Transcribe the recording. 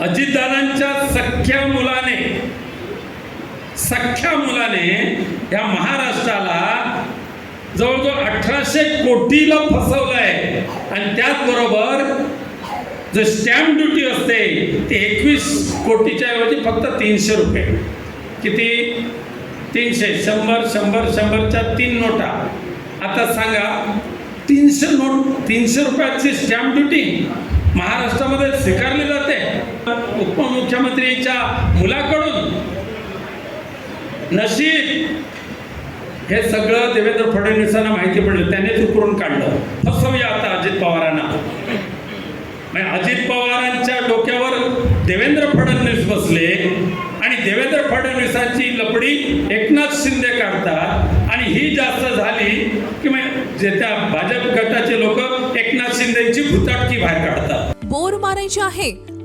अजितदादांच्या सख्या मुलाने सख्या मुलाने या महाराष्ट्राला जवळजवळ अठराशे कोटीला फसवलंय. आणि त्याचबरोबर जे स्टॅम्प ड्युटी असते ते एकवीस कोटीच्या ऐवजी फक्त तीनशे रुपये. किती? तीनशे. शंभर शंभर शंभरच्या तीन नोटा. आता सांगा तीनशे नोट तीनशे रुपयाची स्टॅम्प ड्युटी महाराष्ट्रामध्ये स्वीकारली जाते? मुख्यमंत्रीच्या मुलाकडून नशीब हे सगळं देवेंद्र फडणवीसांना माहिती पडलं. त्याने उकरून काढलं. फसवूया आता अजित पवारांना. म्हणजे अजित पवारांच्या डोक्यावर देवेंद्र फडणवीस बसले आणि देवेंद्र फडणवीसांची लपडी एकनाथ शिंदे काढतात. आणि ही जास्त झाली की मग जे त्या भाजप गटाचे लोक एकनाथ शिंदेची भुताटकी बाहेर काढतात. बोर मारायची आहे.